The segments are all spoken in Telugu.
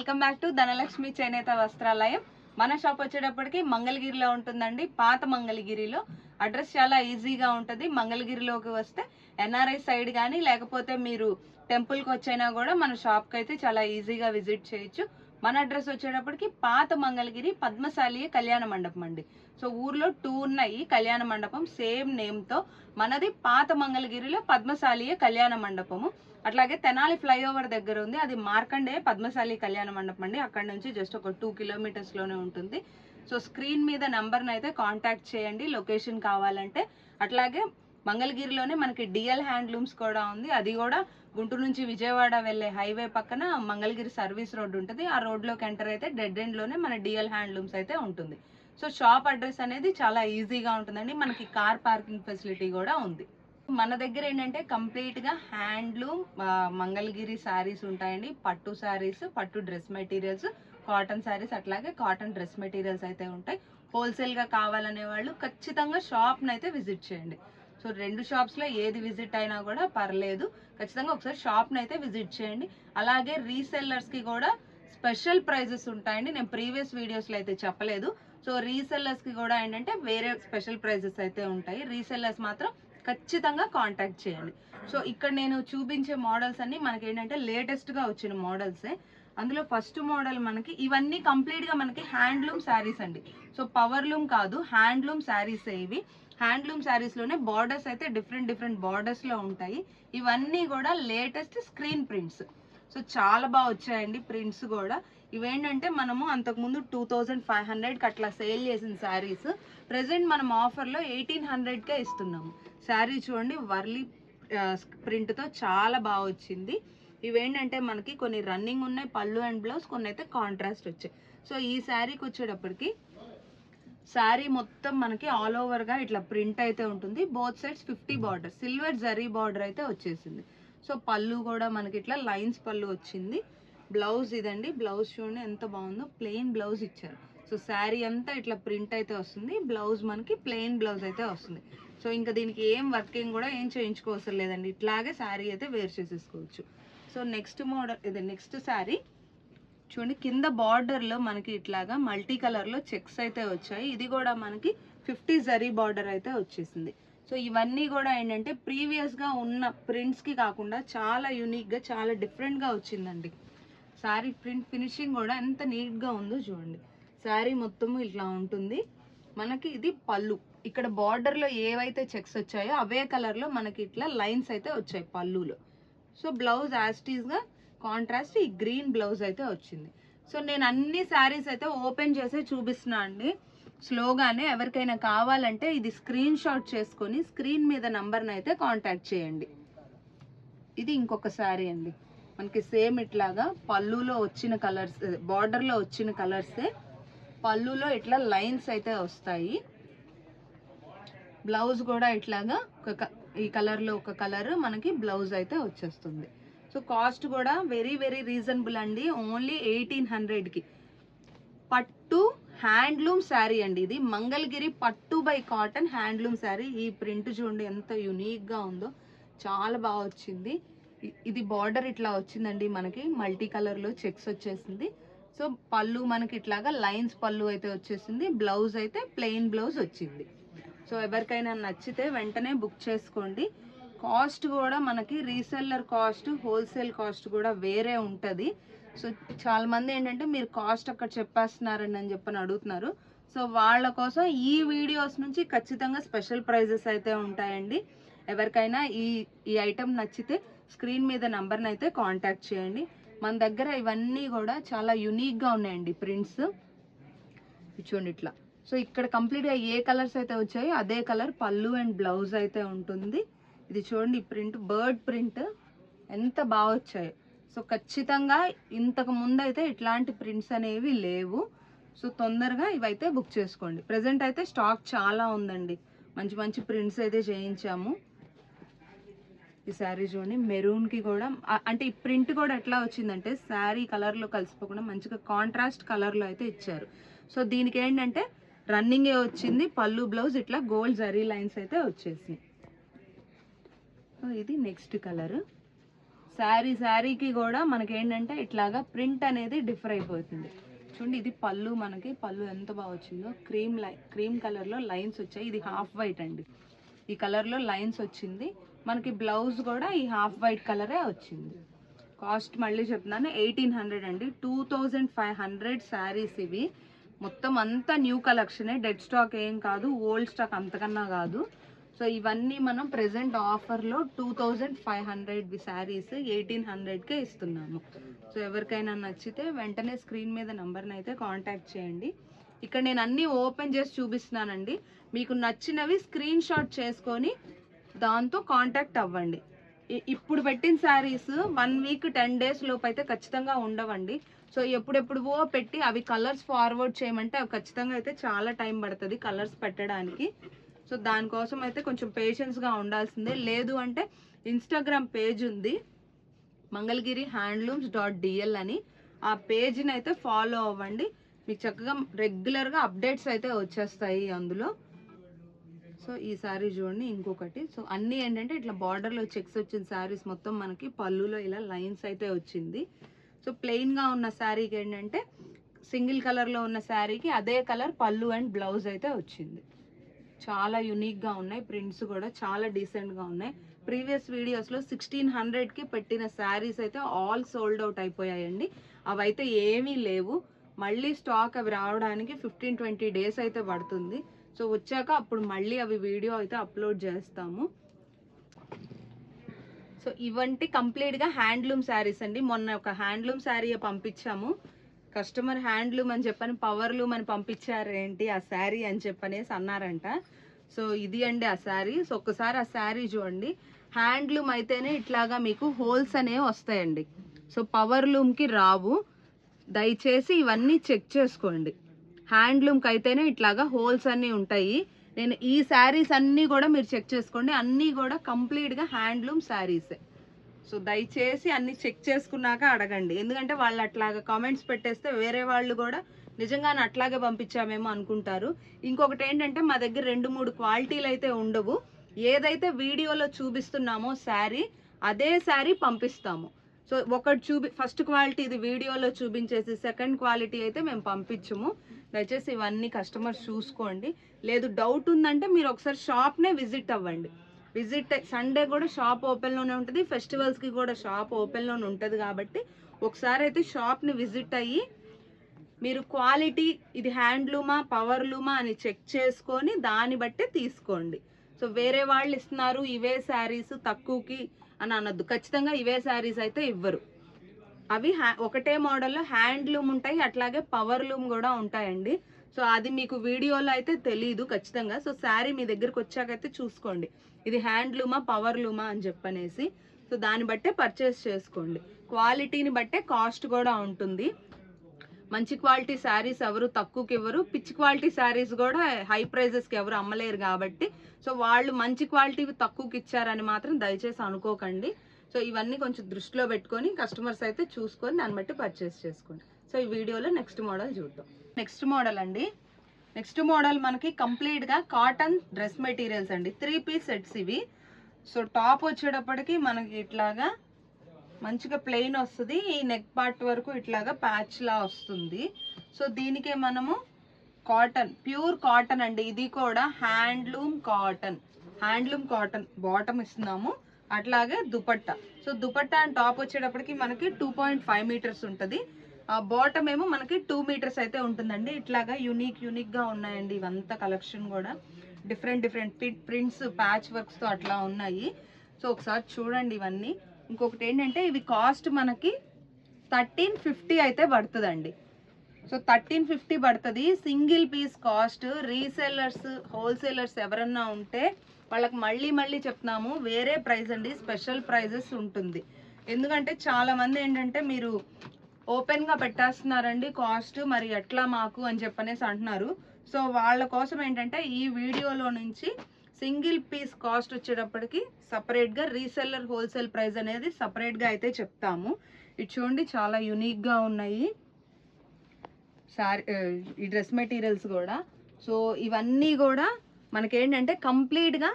వెల్కమ్ బ్యాక్ టు ధనలక్ష్మి చేనేత వస్త్రాలయం. మన షాప్ వచ్చేటప్పటికి మంగళగిరిలో ఉంటుందండి. పాత మంగళగిరిలో. అడ్రస్ చాలా ఈజీగా ఉంటుంది. మంగళగిరిలోకి వస్తే ఎన్ఆర్ఐ సైడ్ కానీ లేకపోతే మీరు టెంపుల్కి వచ్చైనా కూడా మన షాప్కి అయితే చాలా ఈజీగా విజిట్ చేయొచ్చు. మన అడ్రస్ వచ్చేటప్పటికి పాత మంగళగిరి పద్మశాలి కళ్యాణ మండపం అండి. సో ఊర్లో టూ ఉన్నాయి. కళ్యాణ మండపం సేమ్ నేమ్తో మనది పాత మంగళగిరిలో పద్మశాలియ కళ్యాణ మండపము. అట్లాగే తెనాలి ఫ్లైఓవర్ దగ్గర ఉంది. అది మార్కండే పద్మశాలి కళ్యాణ మండపం అండి. అక్కడ నుంచి జస్ట్ ఒక టూ కిలోమీటర్స్లోనే ఉంటుంది. సో స్క్రీన్ మీద నంబర్ని అయితే కాంటాక్ట్ చేయండి. లొకేషన్ కావాలంటే. అట్లాగే మంగళగిరిలోనే మనకి డిఎల్ హ్యాండ్లూమ్స్ కూడా ఉంది. అది కూడా గుంటూరు నుంచి విజయవాడ వెళ్ళే హైవే పక్కన మంగళగిరి సర్వీస్ రోడ్ ఉంటుంది. ఆ రోడ్లోకి ఎంటర్ అయితే డెడ్ ఎండ్లోనే మన డిఎల్ హ్యాండ్లూమ్స్ అయితే ఉంటుంది. సో షాప్ అడ్రస్ అనేది చాలా ఈజీగా ఉంటుందండి. మనకి కార్ పార్కింగ్ ఫెసిలిటీ కూడా ఉంది. మన దగ్గర ఏంటంటే కంప్లీట్గా హ్యాండ్లూమ్ మంగళగిరి శారీస్ ఉంటాయండి. పట్టు శారీస్ పట్టు డ్రెస్ మెటీరియల్స్ కాటన్ శారీస్ అట్లాగే కాటన్ డ్రెస్ మెటీరియల్స్ అయితే ఉంటాయి. హోల్సేల్గా కావాలనే వాళ్ళు ఖచ్చితంగా షాప్ అయితే విజిట్ చేయండి. సో రెండు షాప్స్లో ఏది విజిట్ అయినా కూడా పర్లేదు. ఖచ్చితంగా ఒకసారి షాప్ అయితే విజిట్ చేయండి. అలాగే రీసెల్లర్స్కి కూడా స్పెషల్ ప్రైజెస్ ఉంటాయండి. నేను ప్రీవియస్ వీడియోస్లో అయితే చెప్పలేదు. సో రీసెల్లర్స్కి కూడా ఏంటంటే వేరే స్పెషల్ ప్రైజెస్ అయితే ఉంటాయి. రీసెల్లర్స్ మాత్రం ఖచ్చితంగా కాంటాక్ట్ చేయండి. సో ఇక్కడ నేను చూపించే మోడల్స్ అన్ని మనకి ఏంటంటే లేటెస్ట్గా వచ్చిన మోడల్సే అందులో ఫస్ట్ మోడల్ మనకి ఇవన్నీ కంప్లీట్గా మనకి హ్యాండ్లూమ్ శారీస్ అండి. సో పవర్లూమ్ కాదు హ్యాండ్లూమ్ శారీసే ఇవి. హ్యాండ్లూమ్ శారీస్లోనే బార్డర్స్ అయితే డిఫరెంట్ డిఫరెంట్ బార్డర్స్లో ఉంటాయి. ఇవన్నీ కూడా లేటెస్ట్ స్క్రీన్ ప్రింట్స్ సో చాలా బాగా వచ్చాయండి ప్రింట్స్ కూడా. ఇవేంటంటే మనము అంతకుముందు టూ థౌజండ్ ఫైవ్ హండ్రెడ్కి అట్లా సేల్ చేసిన శారీస్ ప్రజెంట్ మనం ఆఫర్లో ఎయిటీన్ హండ్రెడ్కే ఇస్తున్నాము. శారీ చూడండి వర్లీ ప్రింట్తో చాలా బాగా వచ్చింది. ఇవేంటంటే మనకి కొన్ని రన్నింగ్ ఉన్నాయి పళ్ళు అండ్ బ్లౌజ్ కొన్ని అయితే కాంట్రాస్ట్ వచ్చాయి. సో ఈ శారీకి వచ్చేటప్పటికి శారీ మొత్తం మనకి ఆల్ ఓవర్గా ఇట్లా ప్రింట్ అయితే ఉంటుంది. Both sides fifty border silver zari border అయితే వచ్చేసింది. సో పళ్ళు కూడా మనకి ఇట్లా లైన్స్ పళ్ళు వచ్చింది. బ్లౌజ్ ఇదండి బ్లౌజ్ చూడండి ఎంత బాగుందో ప్లెయిన్ బ్లౌజ్ ఇచ్చారు. సో శారీ అంతా ఇట్లా ప్రింట్ అయితే వస్తుంది. బ్లౌజ్ మనకి ప్లెయిన్ బ్లౌజ్ అయితే వస్తుంది. సో ఇంకా దీనికి ఏం వర్కింగ్ కూడా ఏం చేయించుకోవసరం లేదండి. ఇట్లాగే శారీ అయితే వేర్ చేసేసుకోవచ్చు. సో నెక్స్ట్ మోడల్ ఇది నెక్స్ట్ శారీ. చూడండి కింద బార్డర్లో మనకి ఇట్లాగా మల్టీ కలర్లో చెక్స్ అయితే వచ్చాయి. ఇది కూడా మనకి ఫిఫ్టీ జరీ బార్డర్ అయితే వచ్చేసింది. సో ఇవన్నీ కూడా ఏంటంటే ప్రీవియస్గా ఉన్న ప్రింట్స్కి కాకుండా చాలా యూనిక్గా చాలా డిఫరెంట్గా వచ్చిందండి. శారీ ప్రింట్ ఫినిషింగ్ కూడా ఎంత నీట్గా ఉందో చూడండి. శారీ మొత్తము ఇట్లా ఉంటుంది. మనకి ఇది పళ్ళు. ఇక్కడ బార్డర్లో ఏవైతే చెక్స్ వచ్చాయో అవే కలర్లో మనకి ఇట్లా లైన్స్ అయితే వచ్చాయి పళ్ళులో. సో బ్లౌజ్ యాస్టీస్గా కాంట్రాస్ట్ ఈ గ్రీన్ బ్లౌజ్ అయితే వచ్చింది. సో నేను అన్ని శారీస్ అయితే ఓపెన్ చేసే చూపిస్తున్నా అండి. స్లోగానే ఎవరికైనా కావాలంటే ఇది స్క్రీన్ షాట్ చేసుకొని స్క్రీన్ మీద నంబర్ని అయితే కాంటాక్ట్ చేయండి. ఇది ఇంకొక శారీ అండి. మనకి సేమ్ ఇట్లాగా పళ్ళులో వచ్చిన కలర్స్ బార్డర్లో వచ్చిన కలర్సే పళ్ళులో ఇట్లా లైన్స్ అయితే వస్తాయి. బ్లౌజ్ కూడా ఇట్లాగా ఒక క- ఈ కలర్లో ఒక కలర్ మనకి బ్లౌజ్ అయితే వచ్చేస్తుంది. సో కాస్ట్ కూడా వెరీ వెరీ రీజనబుల్ అండి. ఓన్లీ ఎయిటీన్ హండ్రెడ్కి. పట్టు హ్యాండ్లూమ్ శారీ అండి ఇది. మంగళగిరి పట్టు బై కాటన్ హ్యాండ్లూమ్ శారీ. ఈ ప్రింట్ చూడండి ఎంత యునీక్గా ఉందో. చాలా బాగా వచ్చింది. ఇది బార్డర్ ఇట్లా వచ్చిందండి మనకి. మల్టీ కలర్లో చెక్స్ వచ్చేసింది. సో పళ్ళు మనకి ఇట్లాగా లైన్స్ పళ్ళు అయితే వచ్చేసింది. బ్లౌజ్ అయితే ప్లెయిన్ బ్లౌజ్ వచ్చింది. సో ఎవరికైనా నచ్చితే వెంటనే బుక్ చేసుకోండి. కాస్ట్ కూడా మనకి రీసెల్లర్ కాస్ట్ హోల్సేల్ కాస్ట్ కూడా వేరే ఉంటుంది. సో చాలా మంది ఏంటంటే మీరు కాస్ట్ అక్కడ చెప్పేస్తున్నారని అని చెప్పని అడుగుతున్నారు. సో వాళ్ళ కోసం ఈ వీడియోస్ నుంచి ఖచ్చితంగా స్పెషల్ ప్రైజెస్ అయితే ఉంటాయండి. ఎవరికైనా ఈ ఈ ఐటెం నచ్చితే స్క్రీన్ మీద నంబర్ని అయితే కాంటాక్ట్ చేయండి. మన దగ్గర ఇవన్నీ కూడా చాలా యునీక్గా ఉన్నాయండి ప్రింట్స్. చూడండి ఇట్లా. సో ఇక్కడ కంప్లీట్గా ఏ కలర్స్ అయితే వచ్చాయో అదే కలర్ పళ్ళు అండ్ బ్లౌజ్ అయితే ఉంటుంది. ఇది చూడండి ప్రింట్ బర్డ్ ప్రింట్. ఎంత బాగా వచ్చాయో. సో ఖచ్చితంగా ఇంతకు ముందు అయితే ఇట్లాంటి ప్రింట్స్ అనేవి లేవు. సో తొందరగా ఇవైతే బుక్ చేసుకోండి. ప్రజెంట్ అయితే స్టాక్ చాలా ఉందండి. మంచి మంచి ప్రింట్స్ అయితే చేయించాము. ఈ శారీ చూడండి మెరూన్కి కూడా అంటే ఈ ప్రింట్ కూడా ఎట్లా వచ్చిందంటే శారీ కలర్లో కలిసిపోకుండా మంచిగా కాంట్రాస్ట్ కలర్లో అయితే ఇచ్చారు. సో దీనికి ఏంటంటే రన్నింగే వచ్చింది పళ్ళు బ్లౌజ్ ఇట్లా గోల్డ్ జరీ లైన్స్ అయితే వచ్చేసింది ఇది నెక్స్ట్ కలర్. శారీ శారీకి కూడా మనకి ఏంటంటే ఇట్లాగా ప్రింట్ అనేది డిఫర్ అయిపోతుంది. చూడండి ఇది పళ్ళు మనకి పళ్ళు ఎంత బాగా వచ్చిందో క్రీమ్ లై క్రీమ్ కలర్లో లైన్స్ వచ్చాయి. ఇది హాఫ్ వైట్ అండి. ఈ కలర్లో లైన్స్ వచ్చింది. మనకి బ్లౌజ్ కూడా ఈ హాఫ్ వైట్ కలరే వచ్చింది. కాస్ట్ మళ్ళీ చెప్తున్నాను ఎయిటీన్ హండ్రెడ్ అండి. Two thousand five hundred saris ఇవి. మొత్తం అంతా న్యూ కలెక్షనే. డెడ్ స్టాక్ ఏం కాదు ఓల్డ్ స్టాక్ అంతకన్నా కాదు. సో ఇవన్నీ మనం ప్రెసెంట్ ఆఫర్లో two thousand five hundred saris eighteen హండ్రెడ్కే ఇస్తున్నాము. సో ఎవరికైనా నచ్చితే వెంటనే స్క్రీన్ మీద నెంబర్ని అయితే కాంటాక్ట్ చేయండి. ఇక్కడ నేను అన్నీ ఓపెన్ చేసి చూపిస్తున్నానండి. మీకు నచ్చినవి స్క్రీన్ షాట్ చేసుకొని దాంతో కాంటాక్ట్ అవ్వండి. ఇప్పుడు పెట్టిన saris one week ten days లోపు అయితే ఖచ్చితంగా ఉండవండి. సో ఎప్పుడెప్పుడువో పెట్టి అవి కలర్స్ ఫార్వర్డ్ చేయమంటే అవి ఖచ్చితంగా అయితే చాలా టైం పడుతుంది కలర్స్ పెట్టడానికి. సో దానికోసం అయితే కొంచెం పేషెన్స్గా ఉండాల్సిందే. లేదు అంటే ఇన్స్టాగ్రామ్ పేజ్ ఉంది. మంగళగిరి హ్యాండ్లూమ్స్ డాట్ డిఎల్ అని. ఆ పేజ్ని అయితే ఫాలో అవ్వండి. మీకు చక్కగా రెగ్యులర్గా అప్డేట్స్ అయితే వచ్చేస్తాయి అందులో. సో ఈ శారీ చూడండి ఇంకొకటి. సో అన్నీ ఏంటంటే ఇట్లా బార్డర్లో చెక్స్ వచ్చిన శారీస్ మొత్తం మనకి పళ్ళులో ఇలా లైన్స్ అయితే వచ్చింది. సో ప్లెయిన్గా ఉన్న శారీకి ఏంటంటే సింగిల్ కలర్లో ఉన్న శారీకి అదే కలర్ పళ్ళు అండ్ బ్లౌజ్ అయితే వచ్చింది. చాలా యునిక్గా ఉన్నాయి. ప్రింట్స్ కూడా చాలా డీసెంట్గా ఉన్నాయి. ప్రీవియస్ వీడియోస్లో సిక్స్టీన్ హండ్రెడ్కి పెట్టిన శారీస్ అయితే ఆల్ సోల్డ్ అవుట్ అయిపోయాయండి. అవైతే ఏమీ లేవు. మళ్ళీ స్టాక్ అవి రావడానికి ఫిఫ్టీన్ ట్వంటీ డేస్ అయితే పడుతుంది. సో వచ్చాక అప్పుడు మళ్ళీ అవి వీడియో అయితే అప్లోడ్ చేస్తాము. సో ఇవంటి కంప్లీట్గా హ్యాండ్లూమ్ శారీస్ అండి. మొన్న ఒక హ్యాండ్లూమ్ శారీ పంపించాము. కస్టమర్ హ్యాండ్లూమ్ అని చెప్పని పవర్లూమ్ అని పంపించారు ఏంటి ఆ శారీ అని చెప్పనేసి అన్నారంట. సో ఇది అండి ఆ శారీ. సో ఒక్కసారి ఆ శారీ చూడండి. హ్యాండ్లూమ్ అయితేనే ఇట్లాగా మీకు హోల్స్ అనేవి వస్తాయండి. సో పవర్లూమ్కి రావు. దయచేసి ఇవన్నీ చెక్ చేసుకోండి. హ్యాండ్లూమ్కి అయితేనే ఇట్లాగా హోల్స్ అన్నీ ఉంటాయి. నేను ఈ శారీస్ అన్నీ కూడా మీరు చెక్ చేసుకోండి. అన్నీ కూడా కంప్లీట్గా హ్యాండ్లూమ్ శారీసే. సో దయచేసి అన్ని చెక్ చేసుకున్నాక అడగండి. ఎందుకంటే వాళ్ళు అట్లాగా కామెంట్స్ పెట్టేస్తే వేరే వాళ్ళు కూడా నిజంగానే అట్లాగే పంపించామేమో అనుకుంటారు. ఇంకొకటి ఏంటంటే మా దగ్గర రెండు మూడు క్వాలిటీలు అయితే ఉండవు. ఏదైతే వీడియోలో చూపిస్తున్నామో శారీ అదే శారీ పంపిస్తాము. సో ఒకటి చూపి ఫస్ట్ క్వాలిటీ ఇది వీడియోలో చూపించేసి సెకండ్ క్వాలిటీ అయితే మేము పంపించము. దయచేసి ఇవన్నీ కస్టమర్స్ చూసుకోండి. లేదు డౌట్ ఉందంటే మీరు ఒకసారి షాప్నే విజిట్ అవ్వండి. విజిట్ సండే కూడా షాప్ ఓపెన్లోనే ఉంటుంది ఫెస్టివల్స్కి కూడా షాప్ ఓపెన్లోనే ఉంటుంది కాబట్టి ఒకసారి అయితే షాప్ని విజిట్ అయ్యి మీరు క్వాలిటీ ఇది హ్యాండ్లూమా పవర్లూమా అని చెక్ చేసుకొని దాన్ని బట్టే తీసుకోండి. సో వేరే వాళ్ళు ఇస్తున్నారు ఇవే శారీస్ తక్కువకి అని అనొద్దు. ఖచ్చితంగా ఇవే శారీస్ అయితే ఇవ్వరు. అవి హ్యా ఒకటే మోడల్లో హ్యాండ్లూమ్ ఉంటాయి అట్లాగే పవర్లూమ్ కూడా ఉంటాయండి. సో అది మీకు వీడియోలో అయితే తెలీదు ఖచ్చితంగా. సో శారీ మీ దగ్గరకు వచ్చాకైతే చూసుకోండి. ఇది హ్యాండ్లూమా పవర్లూమా అని చెప్పనేసి. సో దాన్ని బట్టే పర్చేస్ చేసుకోండి. క్వాలిటీని బట్టే కాస్ట్ కూడా ఉంటుంది. మంచి క్వాలిటీ శారీస్ ఎవరు తక్కువకి ఇవ్వరు. పిచ్చి క్వాలిటీ శారీస్ కూడా హై ప్రైజెస్కి ఎవరు అమ్మలేరు కాబట్టి. సో వాళ్ళు మంచి క్వాలిటీ తక్కువకి ఇచ్చారని మాత్రం దయచేసి అనుకోకండి. సో ఇవన్నీ కొంచెం దృష్టిలో పెట్టుకొని కస్టమర్స్ అయితే చూసుకొని దాన్ని బట్టి పర్చేస్ చేసుకోండి. సో ఈ వీడియోలో నెక్స్ట్ మోడల్ చూద్దాం. నెక్స్ట్ మోడల్ అండి. నెక్స్ట్ మోడల్ మనకి కంప్లీట్గా కాటన్ డ్రెస్ మెటీరియల్స్ అండి. త్రీ పీస్ సెట్స్ ఇవి. సో టాప్ వచ్చేటప్పటికి మనకి ఇట్లాగా మంచిగా ప్లెయిన్ వస్తుంది. ఈ నెక్ పార్ట్ వరకు ఇట్లాగా ప్యాచ్లా వస్తుంది. సో దీనికే మనము కాటన్ ప్యూర్ కాటన్ అండి. ఇది కూడా handloom cotton handloom cotton bottom ఇస్తున్నాము. అట్లాగే dupatta. So dupatta and top వచ్చేటప్పటికి మనకి టూ పాయింట్ ఫైవ్ మీటర్స్ ఉంటుంది. ఆ బాటమ్ ఏమో మనకి టూ మీటర్స్ అయితే ఉంటుందండి. ఇట్లాగా యునిక్ యూనిక్గా ఉన్నాయండి ఇవంతా కలెక్షన్ కూడా. డిఫరెంట్ డిఫరెంట్ ప్రింట్స్ ప్యాచ్ వర్క్స్తో అట్లా ఉన్నాయి. సో ఒకసారి చూడండి ఇవన్నీ. ఇంకొకటి ఏంటంటే ఇవి కాస్ట్ మనకి థర్టీన్ ఫిఫ్టీ అయితే పడుతుందండి. సో థర్టీన్ ఫిఫ్టీ పడుతుంది. Single piece cost resellers wholesalers ఎవరన్నా ఉంటే వాళ్ళకి మళ్ళీ మళ్ళీ చెప్తున్నాము వేరే ప్రైస్ అండి స్పెషల్ ప్రైజెస్ ఉంటుంది. ఎందుకంటే చాలామంది ఏంటంటే మీరు ఓపెన్గా పెట్టేస్తున్నారండి కాస్ట్ మరి ఎట్లా మాకు అని చెప్పనేసి అంటున్నారు. సో వాళ్ళ కోసం ఏంటంటే ఈ వీడియోలో నుంచి సింగిల్ పీస్ కాస్ట్ వచ్చేటప్పటికి సపరేట్గా రీసెల్లర్ హోల్సేల్ ప్రైస్ అనేది సపరేట్గా అయితే చెప్తాము. ఇటు చూడండి చాలా యునిక్గా ఉన్నాయి. సారీ ఈ డ్రెస్ మెటీరియల్స్ కూడా. సో ఇవన్నీ కూడా మనకేంటంటే కంప్లీట్గా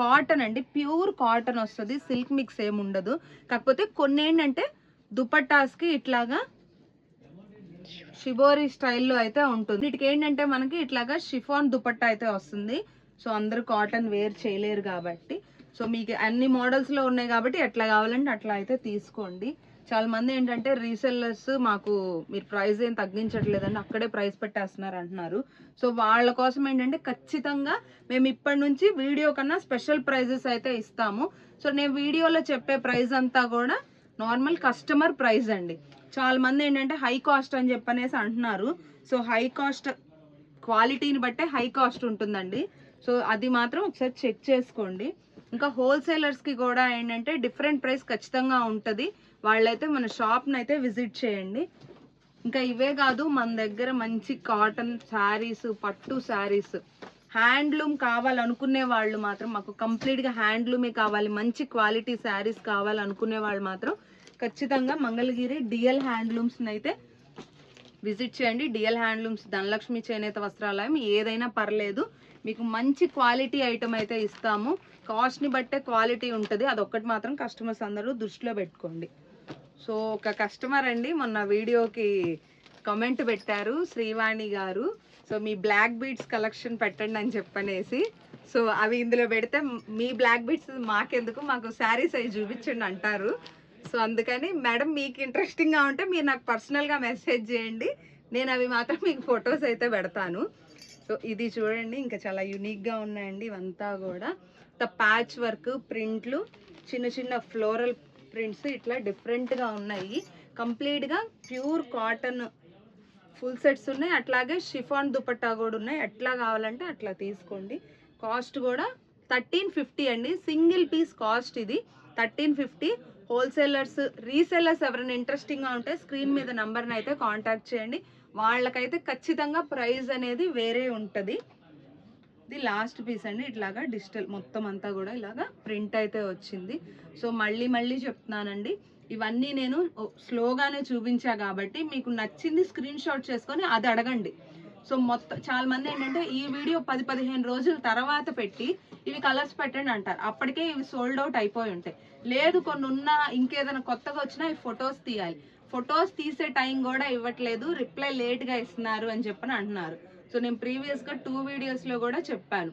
కాటన్ అండి. ప్యూర్ కాటన్ వస్తుంది. సిల్క్ మిక్స్ ఏమి ఉండదు. కాకపోతే కొన్ని ఏంటంటే దుపట్టాస్కి ఇట్లాగా షిబోరి స్టైల్లో అయితే ఉంటుంది. వీటికి ఏంటంటే మనకి ఇట్లాగా షిఫాన్ దుపట్టా అయితే వస్తుంది. సో అందరూ కాటన్ వేర్ చేయలేరు కాబట్టి. సో మీకు అన్ని మోడల్స్లో ఉన్నాయి కాబట్టి ఎట్లా కావాలంటే అట్లా అయితే తీసుకోండి. చాలా మంది ఏంటంటే రీసెల్లర్స్ మాకు మీరు ప్రైస్ ఏం తగ్గించట్లేదండి అక్కడే ప్రైస్ పెట్టేస్తున్నారు అంటున్నారు. సో వాళ్ళ కోసం ఏంటంటే ఖచ్చితంగా మేము ఇప్పటి నుంచి వీడియో కన్నా స్పెషల్ ప్రైజెస్ అయితే ఇస్తాము. సో నేను వీడియోలో చెప్పే ప్రైస్ అంతా కూడా నార్మల్ కస్టమర్ ప్రైస్ అండి. చాలా మంది ఏంటంటే హై కాస్ట్ అని చెప్పనేసి అంటున్నారు. సో హై కాస్ట్ క్వాలిటీని బట్టే హై కాస్ట్ ఉంటుందండి. సో అది మాత్రం ఒకసారి చెక్ చేసుకోండి. ఇంకా హోల్సేలర్స్కి కూడా ఏంటంటే డిఫరెంట్ ప్రైస్ ఖచ్చితంగా ఉంటుంది. వాళ్ళైతే మన షాప్ని అయితే విజిట్ చేయండి. ఇంకా ఇవే కాదు మన దగ్గర మంచి కాటన్ శారీస్ పట్టు శారీస్. హ్యాండ్లూమ్ కావాలనుకునే వాళ్ళు మాత్రం మాకు కంప్లీట్గా హ్యాండ్లూమే కావాలి మంచి క్వాలిటీ శారీస్ కావాలనుకునే వాళ్ళు మాత్రం ఖచ్చితంగా మంగళగిరి డిఎల్ హ్యాండ్లూమ్స్ని అయితే విజిట్ చేయండి. డిఎల్ హ్యాండ్లూమ్స్ ధనలక్ష్మి చేనేత వస్త్రాలయం ఏదైనా పర్లేదు. మీకు మంచి క్వాలిటీ ఐటమ్ అయితే ఇస్తాము. కాస్ట్ని బట్టే క్వాలిటీ ఉంటుంది. అదొక్కటి మాత్రం కస్టమర్స్ అందరూ దృష్టిలో పెట్టుకోండి. సో ఒక కస్టమర్ అండి మొన్న వీడియోకి కమెంట్ పెట్టారు శ్రీవాణి గారు. సో మీ బ్లాక్ బీడ్స్ కలెక్షన్ పెట్టండి అని చెప్పనేసి. సో అవి ఇందులో పెడితే మీ బ్లాక్ బీడ్స్ మాకెందుకు? మాకు శారీస్ అవి చూపించండి అంటారు. సో అందుకని మేడం మీకు ఇంట్రెస్టింగ్గా ఉంటే మీరు నాకు పర్సనల్గా మెసేజ్ చేయండి. నేను అవి మాత్రం మీకు ఫొటోస్ అయితే పెడతాను. సో ఇది చూడండి ఇంకా చాలా యూనిక్గా ఉన్నాయండి ఇవంతా కూడా. ప్యాచ్ వర్క్ ప్రింట్లు చిన్న చిన్న ఫ్లోరల్ ప్రింట్స్ ఇట్లా డిఫరెంట్గా ఉన్నాయి. కంప్లీట్గా ప్యూర్ కాటన్ ఫుల్ సెట్స్ ఉన్నాయి. అట్లాగే షిఫాన్ దుపట్టా కూడా ఉన్నాయి. ఎట్లా కావాలంటే అట్లా తీసుకోండి. కాస్ట్ కూడా థర్టీన్ ఫిఫ్టీ అండి. సింగిల్ పీస్ కాస్ట్ ఇది. థర్టీన్ ఫిఫ్టీ హోల్సేలర్స్ రీసేలర్స్ ఎవరైనా ఇంట్రెస్టింగ్గా ఉంటే స్క్రీన్ మీద నెంబర్ని అయితే కాంటాక్ట్ చేయండి. వాళ్ళకైతే ఖచ్చితంగా ప్రైస్ అనేది వేరే ఉంటుంది. ఇది లాస్ట్ పీస్ అండి. ఇట్లాగా డిజిటల్ మొత్తం అంతా కూడా ఇలాగా ప్రింట్ అయితే వచ్చింది. సో మళ్ళీ మళ్ళీ చెప్తున్నానండి. ఇవన్నీ నేను స్లోగానే చూపించా కాబట్టి మీకు నచ్చింది స్క్రీన్ షాట్ చేసుకొని అది అడగండి. సో మొత్తం చాలా మంది ఏంటంటే ఈ వీడియో పది పదిహేను రోజుల తర్వాత పెట్టి ఇవి కలర్స్ పెట్టండి అంటారు. అప్పటికే ఇవి సోల్డ్ అవుట్ అయిపోయి ఉంటాయి. లేదు కొన్ని ఉన్న ఇంకేదైనా కొత్తగా వచ్చినా ఈ ఫొటోస్ తీయాలి. ఫొటోస్ తీసే టైం కూడా ఇవ్వట్లేదు. రిప్లై లేట్గా ఇస్తున్నారు అని చెప్పని అంటున్నారు. సో నేను ప్రీవియస్గా టూ వీడియోస్లో కూడా చెప్పాను.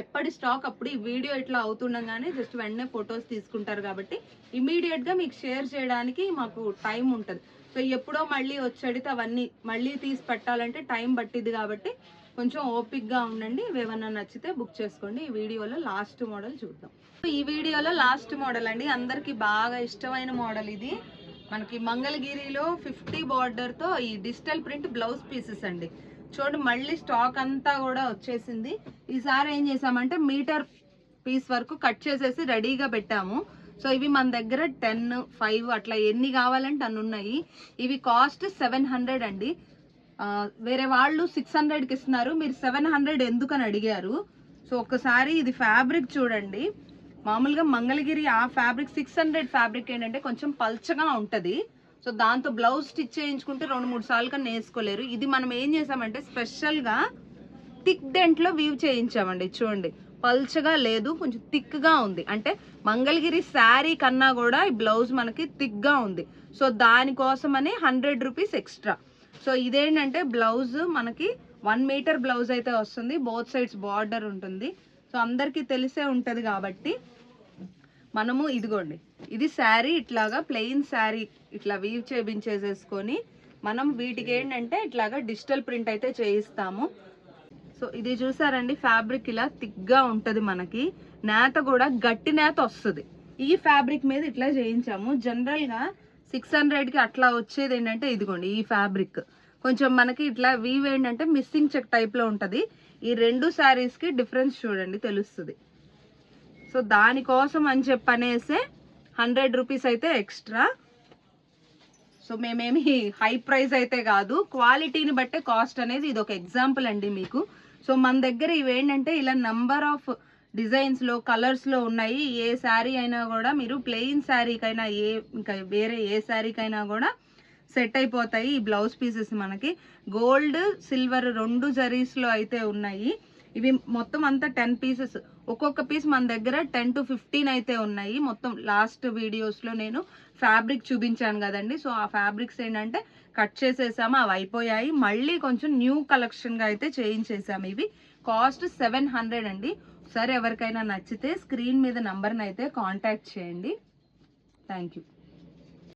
ఎప్పటి స్టాక్ అప్పుడు ఈ వీడియో ఇట్లా అవుతుండగానే జస్ట్ వెంటనే ఫొటోస్ తీసుకుంటారు కాబట్టి ఇమీడియట్గా మీకు షేర్ చేయడానికి మాకు టైం ఉంటుంది. సో ఎప్పుడో మళ్ళీ వచ్చేడితే అవన్నీ మళ్ళీ తీసి పెట్టాలంటే టైం పట్టిద్ది కాబట్టి కొంచెం ఓపిక్గా ఉండండి. ఏమన్నా నచ్చితే బుక్ చేసుకోండి. ఈ వీడియోలో లాస్ట్ మోడల్ చూద్దాం. ఈ వీడియోలో లాస్ట్ మోడల్ అండి. అందరికీ బాగా ఇష్టమైన మోడల్ ఇది. మనకి మంగళగిరిలో ఫిఫ్టీ బార్డర్తో ఈ డిజిటల్ ప్రింట్ బ్లౌజ్ పీసెస్ అండి. చూడండి మళ్ళీ స్టాక్ అంతా కూడా వచ్చేసింది. ఈసారి ఏం చేసామంటే మీటర్ పీస్ వరకు కట్ చేసేసి రెడీగా పెట్టాము. సో ఇవి మన దగ్గర టెన్ ఫైవ్ అట్లా ఎన్ని కావాలంటే అన్ని ఉన్నాయి. ఇవి కాస్ట్ సెవెన్ హండ్రెడ్ అండి. వేరే వాళ్ళు సిక్స్ హండ్రెడ్కి ఇస్తున్నారు. మీరు సెవెన్ హండ్రెడ్ ఎందుకని అడిగారు? సో ఒకసారి ఇది ఫ్యాబ్రిక్ చూడండి. మామూలుగా మంగళగిరి ఆ ఫ్యాబ్రిక్ సిక్స్ హండ్రెడ్ ఫ్యాబ్రిక్ ఏంటంటే కొంచెం పల్చగా ఉంటుంది. సో దాంతో బ్లౌజ్ స్టిచ్ చేయించుకుంటే రెండు మూడు సార్లు కన్నా వేసుకోలేరు. ఇది మనం ఏం చేసామంటే స్పెషల్గా థిక్ డెంట్లో వీవ్ చేయించామండి చూడండి. పల్చగా లేదు కొంచెం థిక్గా ఉంది. అంటే మంగళగిరి శారీ కన్నా కూడా ఈ బ్లౌజ్ మనకి థిక్గా ఉంది. సో దానికోసమని హండ్రెడ్ రూపీస్ ఎక్స్ట్రా. సో ఇదేంటంటే బ్లౌజ్ మనకి వన్ మీటర్ బ్లౌజ్ అయితే వస్తుంది. బోత్ సైడ్స్ బార్డర్ ఉంటుంది. సో అందరికీ తెలిసే ఉంటుంది కాబట్టి మనము ఇదిగోండి ఇది శారీ ఇట్లాగా ప్లెయిన్ శారీ ఇట్లా వీవ్ చేపించేసేసుకొని మనం వీటికి ఏంటంటే ఇట్లాగా డిజిటల్ ప్రింట్ అయితే చేయిస్తాము. సో ఇది చూసారండి ఫ్యాబ్రిక్ ఇలా థిక్గా ఉంటుంది మనకి. నేత కూడా గట్టి నేత వస్తుంది. ఈ ఫ్యాబ్రిక్ మీద ఇట్లా చేయించాము. జనరల్గా సిక్స్ హండ్రెడ్కి అట్లా వచ్చేది ఏంటంటే ఇదిగోండి ఈ ఫ్యాబ్రిక్. కొంచెం మనకి ఇట్లా వీవ్ ఏంటంటే మిస్సింగ్ చెక్ టైప్లో ఉంటుంది. ఈ రెండు శారీస్కి డిఫరెన్స్ చూడండి తెలుస్తుంది. సో దానికోసం అని చెప్పనేసే హండ్రెడ్ రూపీస్ అయితే ఎక్స్ట్రా. సో మేమేమి హై ప్రైస్ అయితే కాదు క్వాలిటీని బట్టే కాస్ట్ అనేది ఇది ఒక ఎగ్జాంపుల్ అండి మీకు. సో మన దగ్గర ఇవేంటంటే ఇలా నంబర్ ఆఫ్ డిజైన్స్లో కలర్స్లో ఉన్నాయి. ఏ శారీ అయినా కూడా మీరు ప్లెయిన్ శారీకైనా ఏ ఇంకా వేరే ఏ శారీకైనా కూడా సెట్ అయిపోతాయి ఈ బ్లౌజ్ పీసెస్ మనకి. గోల్డ్ సిల్వర్ రెండు జరీస్లో అయితే ఉన్నాయి. ఇవి మొత్తం అంతా టెన్ పీసెస్. ఒక్కొక్క పీస్ మన దగ్గర టెన్ టు ఫిఫ్టీన్ అయితే ఉన్నాయి. మొత్తం లాస్ట్ వీడియోస్లో నేను ఫ్యాబ్రిక్ చూపించాను కదండి. సో ఆ ఫ్యాబ్రిక్స్ ఏంటంటే కట్ చేసేసాము అవి అయిపోయాయి. మళ్ళీ కొంచెం న్యూ కలెక్షన్గా అయితే చేయించేసాము ఇవి. కాస్ట్ సెవెన్ హండ్రెడ్ అండి. సరే ఎవరికైనా నచ్చితే స్క్రీన్ మీద నంబర్ని అయితే కాంటాక్ట్ చేయండి. Thank you